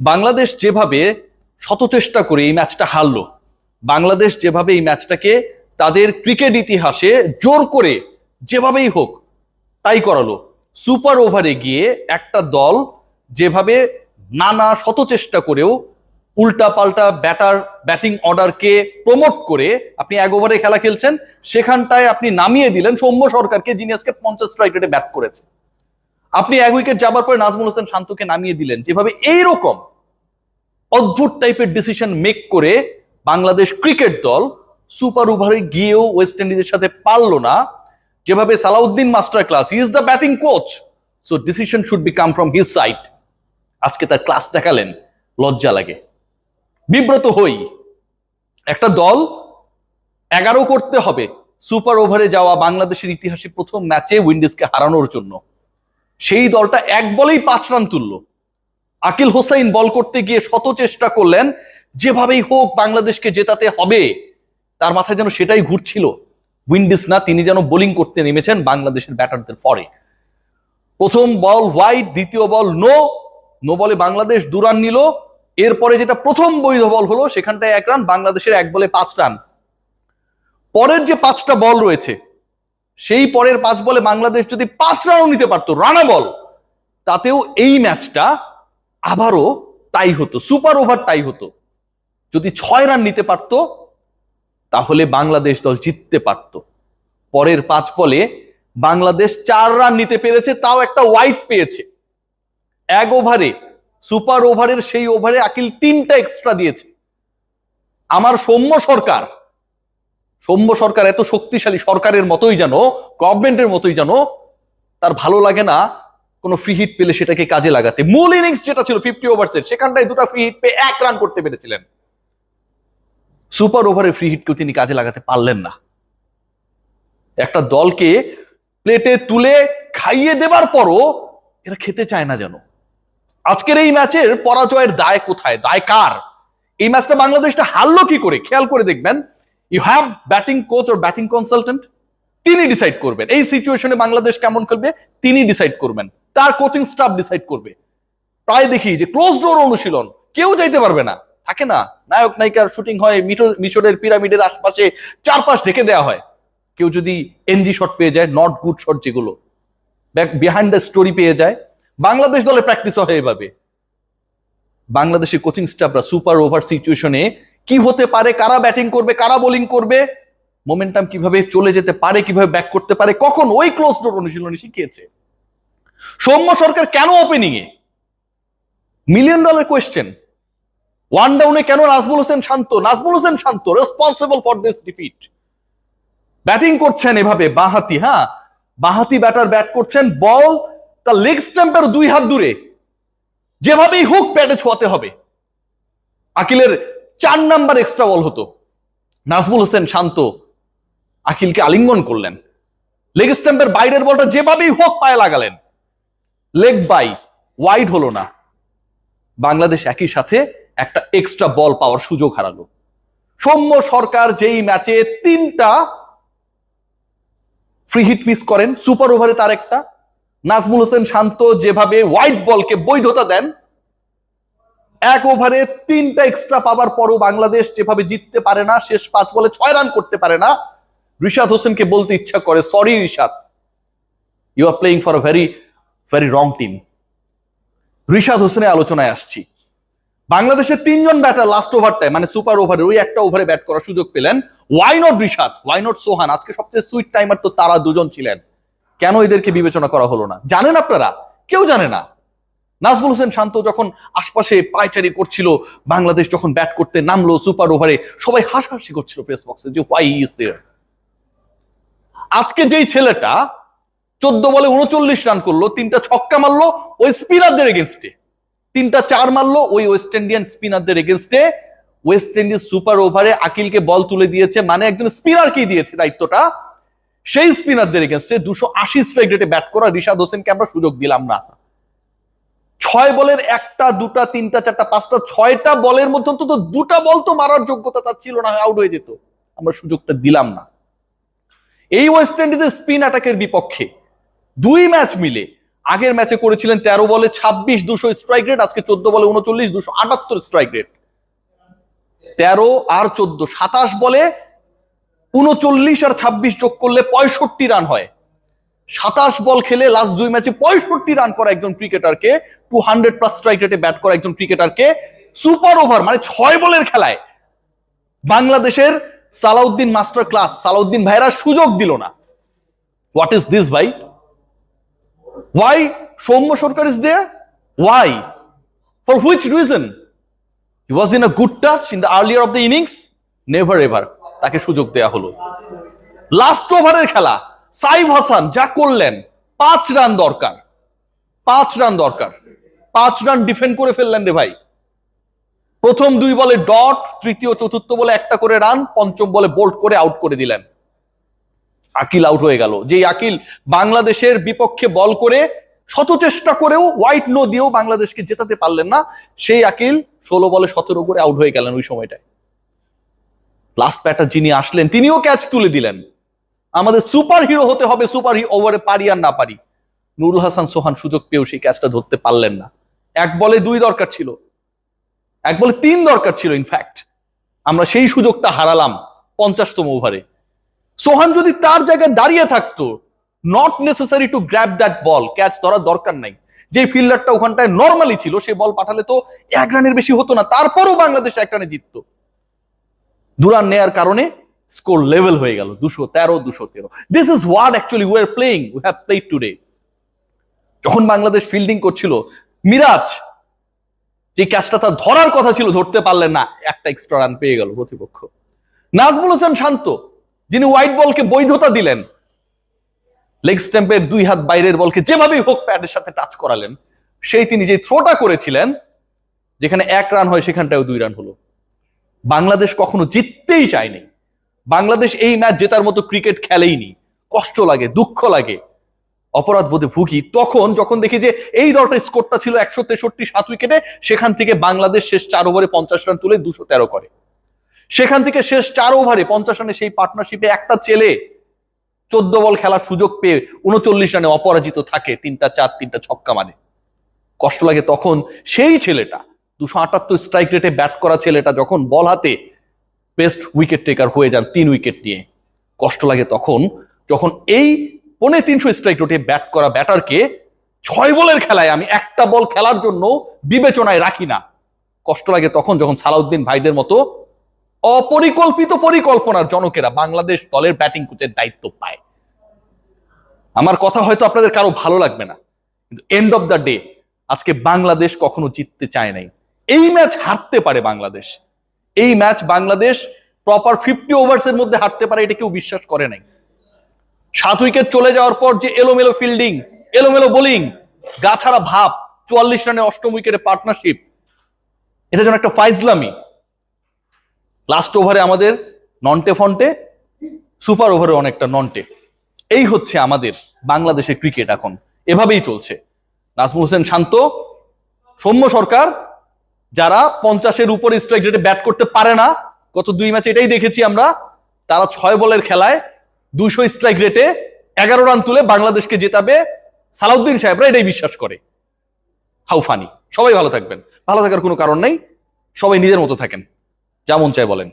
বাংলাদেশ যেভাবে শতচেষ্টা করে এই ম্যাচটা হারলো, বাংলাদেশ যেভাবে এই ম্যাচটাকে তাদের ক্রিকেট ইতিহাসে জোর করে যেভাবেই হোক তাই করালো। সুপার ওভারে গিয়ে একটা দল যেভাবে নানা শত চেষ্টা করেও উল্টা পাল্টা ব্যাটার, ব্যাটিং অর্ডারকে প্রমোট করে আপনি এক ওভারে খেলা খেলছেন, সেখানটায় আপনি নামিয়ে দিলেন সৌম্য সরকারকে যিনি আজকে পঞ্চাশ স্ট্রাইক রেটে ব্যাট করেছে আপনি এক উইকেট যাবার পরে নাজমুল হোসেন শান্তকে নামিয়ে দিলেন। যেভাবে এইরকম অদ্ভুত টাইপের ডিসিশন মেক করে বাংলাদেশ ক্রিকেট দল সুপার ওভারে গিয়েও ওয়েস্ট ইন্ডিজের সাথে পারল না। যেভাবে Salauddin master class is the batting coach so decision should be come from his side আজকে তার ক্লাস দেখালেন, লজ্জা লাগে। বিব্রত হই। একটা দল এগারো করতে হবে সুপার ওভারে যাওয়া বাংলাদেশের ইতিহাসে প্রথম ম্যাচে উইন্ডিজকে হারানোর জন্য। সেই দলটা এক বলেই পাঁচ রান তুললো। আকিল হোসাইন বল করতে গিয়ে শত চেষ্টা করলেন, যেভাবেই হোক বাংলাদেশকে জেতাতে হবে, তার মাথায় যেন সেটাই ঘুরছিল। উইন্ডিজ না, তিনি যেন বোলিং করতে নেমেছেন বাংলাদেশের ব্যাটারদের পরে। প্রথম বল হোয়াইট দ্বিতীয় বল নো নো বলে বাংলাদেশ দু রান নিল। এরপরে যেটা প্রথম বৈধ বল হলো, সেখানটায় এক রান, বাংলাদেশের এক বলে পাঁচ রান। পরের যে পাঁচটা বল রয়েছে সেই পরের পাঁচ বলে বাংলাদেশ যদি পাঁচ রানও নিতে পারতো, রানা বল, তাতেও এই ম্যাচটা আবারও টাই হতো, সুপার ওভার টাই হতো। যদি ছয় রান নিতে পারত, তাহলে বাংলাদেশ দল জিততে পারত। পরের পাঁচ বলে বাংলাদেশ চার রান নিতে পেরেছে, তাও একটা ওয়াইট পেয়েছে। এক ওভারে, সুপার ওভারের সেই ওভারে আকিল তিনটা এক্সট্রা দিয়েছে। আমার সৌম্য সরকার সৌম্য সরকার এত শক্তিশালী সরকারের মতোই যেন গভর্নমেন্টের মতোই যেন, তার ভালো লাগে না কোনো ফ্রি হিট পেলে সেটাকে কাজে লাগাতে। মূল ইনিংস যেটা ছিল ফিফটি ওভার্সের সেখানটায় দুটো ফ্রি হিট পেয়ে এক রান করতে পেরেছিলেন। সুপার ওভারে ফ্রি হিটকেও তিনি কাজে লাগাতে পারলেন না। একটা দলকে প্লেটে তুলে খাইয়ে দেবার পরও এরা খেতে চায় না যেন। আজকের এই ম্যাচের পরাজয়ের দায় কোথায়? দায় কার? এই ম্যাচটা বাংলাদেশটা হারলো কি করে? খেয়াল করে দেখবেন you have batting coach or batting consultant তিনি ডিসাইড করবেন। এই সিচুয়েশনে বাংলাদেশ কেমন খেলবে? তিনি ডিসাইড করবেন। তার কোচিং স্টাফ ডিসাইড করবে। প্রায় দেখি যে ক্লোজ ডোর অনুশীলন। কেউ যাইতে পারবে না। থাকে না? নায়ক, নায়িকার শুটিং হয় মিশরের পিরামিডের আশপাশে চারপাশ ঢেকে দেওয়া হয়। কেউ যদি এনজি শট পেয়ে যায় নট গুড শট যেগুলো। বিহাইন্ড দ্য স্টোরি পেয়ে যায়। বাংলাদেশ দলে প্র্যাকটিস হয় এভাবে। বাংলাদেশের কোচিং স্টাফরা সুপার ওভার সিচুয়েশনে কি হতে পারে, কারা ব্যাটিং করবে, কারা বোলিং করবে মোমেন্টাম কীভাবে চলে যেতে পারে, কীভাবে ব্যাক করতে পারে, কখন ওই ক্লোজ ডোর অনুশীলনে শিখিয়েছে? সৌম্য সরকার কেন ওপেনিং এ? মিলিয়ন ডলার কোয়েশ্চেন ওয়ান ডাউনে কেন Najmul Hossain Shanto? Najmul Hossain Shanto responsible for this defeat batting করছেন এভাবে, বাহাতি হ্যাঁ? বাহাতি ব্যাটার ব্যাট করছেন বল তার লেগ স্ট্যাম্পের দুই হাত দূরে। যেভাবেই হোক প্যাডে ছোঁয়াতে হবে। আকিলের চার নাম্বার এক্সট্রা বল হতো। নাজমুল হোসেন শান্ত আকিলকে আলিঙ্গন করলেন। লেগ স্ট্যাম্পের বাইরের বলটা যেভাবেই হোক পায়ে লাগালেন। লেগ বাই ওয়াইড হলো না। বাংলাদেশ একই সাথে একটা এক্সট্রা বল পাওয়ার সুযোগ হারালো। সৌম্য সরকার যেই ম্যাচে তিনটা ফ্রি হিট মিস করেন সুপার ওভারে তার একটা। নাজমুল হোসেন শান্ত যেভাবে হোয়াইট বলকে বৈধতা দেন এক ওভারে তিনটা এক্সট্রা পাবার পরও বাংলাদেশ যেভাবে জিততে পারে না, শেষ পাঁচ বলে ছয় রান করতে পারে না, রিশাদ হোসেনকে বলতে ইচ্ছা করে sorry Rishad you are playing for a very very wrong team Rishad হোসেনের আলোচনায় আসছি। বাংলাদেশের তিনজন ব্যাটার লাস্ট ওভারটায় মানে সুপার ওভারে ওই একটা ওভারে ব্যাট করার সুযোগ পেলেন। Why not Rishad? Why not Sohan? আজকে সবচেয়ে সুইট টাইমার তো তারা দুজন ছিলেন। কেন এদেরকে বিবেচনা করা হলো না? জানেন আপনারা? কেউ জানে না। নাজমুল হোসেন শান্ত যখন আশপাশে পায়চারি করছিল, বাংলাদেশ যখন ব্যাট করতে নামলো সুপার ওভারে সবাই হাসাহাসি করছিল প্রেস বক্সে যে হোয়াই ইজ দেয়ার আজকে যেই ছেলেটা চোদ্দ বলে উনচল্লিশ রান করল, তিনটা ছক্কা মারলো ওই স্পিনারদের এগেনস্টে তিনটা চার মারলো ওই ওয়েস্ট ইন্ডিয়ান স্পিনারদের এগেনস্টে ওয়েস্ট ইন্ডিজ সুপার ওভারে আকিলকে বল তুলে দিয়েছে মানে একজন স্পিনারকেই দিয়েছে দায়িত্বটা? সেই স্পিনারদের এগেনস্টে দুশো আশি স্ট্রাইক রেটে ব্যাট করা রিশাদ হোসেনকে আমরা সুযোগ দিলাম না। ছয় বলের একটা, দুটা, তিনটা, চারটা, পাঁচটা, ছয়টা বলের মধ্যে অন্তত দুটা বল তো মারার যোগ্যতা তার ছিল না, আউট হয়ে যেত। আমরা সুযোগটা দিলাম না। এই ওয়েস্ট ইন্ডিজের স্পিন অ্যাটাকের বিপক্ষে দুই ম্যাচ মিলে আগের ম্যাচে করেছিলেন তেরো বলে ছাব্বিশ, দুশো স্ট্রাইক রেট আজকে চোদ্দ বলে উনচল্লিশ, দুশো আটাত্তর স্ট্রাইক রেট তেরো আর চোদ্দ, সাতাশ বলে উনচল্লিশ আর ছাব্বিশ যোগ করলে পঁয়ষট্টি রান হয়। সাতাশ বল খেলে লাস্ট দুই ম্যাচে পঁয়ষট্টি রান করা একজন ক্রিকেটারকে টু হান্ড্রেড প্লাস স্ট্রাইক রেটে ব্যাট করা একজন ক্রিকেটারকে সুপার ওভার মানে ছয় বলের খেলায় বাংলাদেশের সালাউদ্দিন মাস্টার ক্লাস সালাউদ্দিন ভাইরা সুযোগ দিল না। হোয়াট ইজ দিস ভাই? Why Soumya Sarkar is there why for which reason he was in a good touch in the earlier of the innings never ever তাকে সুযোগ দেয়া হলো। লাস্ট ওভারের খেলা। সাইফ হাসান যা করলেন, পাঁচ রান দরকার। পাঁচ রান দরকার। পাঁচ রান ডিফেন্ড করে ফেললেন রে ভাই। প্রথম দুই বলে ডট, তৃতীয়, চতুর্থ বলে একটা করে রান, পঞ্চম বলে বোল্ড করে আউট করে দিলেন। আকিল আউট হয়ে গেল। যে আকিল বাংলাদেশের বিপক্ষে বল করে শত চেষ্টা করেও হোয়াইট নো দিয়েও বাংলাদেশকে জেতাতে পারলেন না, সেই আকিল ষোলো বলে সতেরো করে আউট হয়ে গেলেন ওই সময়টায়। লাস্ট ব্যাটার যিনি আসলেন, তিনিও ক্যাচ তুলে দিলেন। আমাদের সুপার হিরো হতে হবে সুপার হিরো ওভারে পারি আর না পারি। নুরুল হাসান, সোহান সুযোগ পেয়েও সেই ক্যাচটা ধরতে পারলেন না। এক বলে দুই দরকার ছিল। এক বলে তিন দরকার ছিল ইনফ্যাক্ট আমরা সেই সুযোগটা হারালাম পঞ্চাশতম ওভারে সোহান যদি তার জায়গায় দাঁড়িয়ে থাকতো not necessary to grab that ball catch ধরার দরকার নাই। যে ফিল্ডারটা ওখানটায় নর্মালি ছিল, সে বল পাঠালে তো এক রানের বেশি হতো না, তারপরও বাংলাদেশ এক রানে জিততো। দুরান নেয়ার কারণে স্কোর লেভেল হয়ে গেল দুশো তেরো দুশো তেরো। This is word actually we are playing we have played today যখন বাংলাদেশ ফিল্ডিং করছিল, মিরাজ, যে ক্যাচটা তার ধরার কথা ছিল, ধরতে পারলেন না, একটা এক্সট্রা রান পেয়ে গেল প্রতিপক্ষ। নাজমুল হোসেন শান্ত, যিনি হোয়াইট বলকে বৈধতা দিলেন লেগ স্ট্যাম্পের দুই হাত বাইরের বলকে যেভাবেই হোক প্যাডের সাথে টাচ করালেন, সেই তিনি যে থ্রোটা করেছিলেন, যেখানে এক রান হয় সেখানটাও দুই রান হলো। বাংলাদেশ কখনো জিততেই চায়নি। বাংলাদেশ এই ম্যাচ জেতার মতো ক্রিকেট খেলেইনি। কষ্ট লাগে, দুঃখ লাগে। অপরাধ বোধে ভুগি। তখন যখন দেখি যে এই দলটার স্কোরটা ছিল একশো তেষট্টি সাত উইকেটে সেখান থেকে বাংলাদেশ শেষ চার ওভারে পঞ্চাশ রান তুলে দুশো তেরো করে। সেখান থেকে শেষ চার ওভারে পঞ্চাশ রানে সেই পার্টনারশিপে একটা ছেলে চোদ্দ বল খেলার সুযোগ পেয়ে উনচল্লিশ রানে অপরাজিত থাকে, তিনটা চার, তিনটা ছক্কা মানে। কষ্ট লাগে তখন সেই ছেলেটা, দুশো আটাত্তর স্ট্রাইক রেটে ব্যাট করা ছেলেটা যখন বল হাতে বেস্ট উইকেট টেকার হয়ে যান তিন উইকেট নিয়ে। কষ্ট লাগে তখন, যখন এই পনে তিনশো স্ট্রাইক রোটে ব্যাট করা ব্যাটারকে ছয় বলের খেলায় আমি একটা বল খেলার জন্য বিবেচনায় রাখি না। কষ্ট লাগে তখন যখন সালাউদ্দিন ভাইদের মতো অপরিকল্পিত পরিকল্পনার জনকেরা বাংলাদেশ দলের ব্যাটিং কোচের দায়িত্ব পায়। আমার কথা হয়তো আপনাদের কারও ভালো লাগবে না, কিন্তু এন্ড অফ দ্য ডে আজকে বাংলাদেশ কখনো জিততে চায় নাই। এই ম্যাচ হারতে পারে বাংলাদেশ। এই match Bangladesh proper fifty overs এর মধ্যে হারতে পারে এটা কেউ বিশ্বাস করে নাই। সাত উইকেট চলে যাওয়ার পর যে এলোমেলো ফিল্ডিং এলোমেলো বোলিং গাছাড়া ভাব, চুয়াল্লিশ রানে অষ্টম উইকেটে পার্টনারশিপ এটা যেন একটা ফাইজলামি। লাস্ট ওভারে আমাদের নন্টে ফন্টে সুপার ওভারে অনেকটা নন্টে। এই হচ্ছে আমাদের বাংলাদেশের ক্রিকেট এখন। এভাবেই চলছে। নাজমুল হোসেন শান্ত, সৌম্য সরকার যারা পঞ্চাশের উপর স্ট্রাইক রেটে ব্যাট করতে পারে না, গত দুই ম্যাচ এটাই দেখেছি আমরা, তারা ছয় বলের খেলায় দুশো স্ট্রাইক রেটে এগারো রান তুলে বাংলাদেশকে জেতাবে। সালাউদ্দিন সাহেবরা এটাই বিশ্বাস করে। হাউফানি সবাই ভালো থাকবেন। ভালো থাকার কোনো কারণ নেই। সবাই নিজের মতো থাকেন। যেমন চাই বলেন।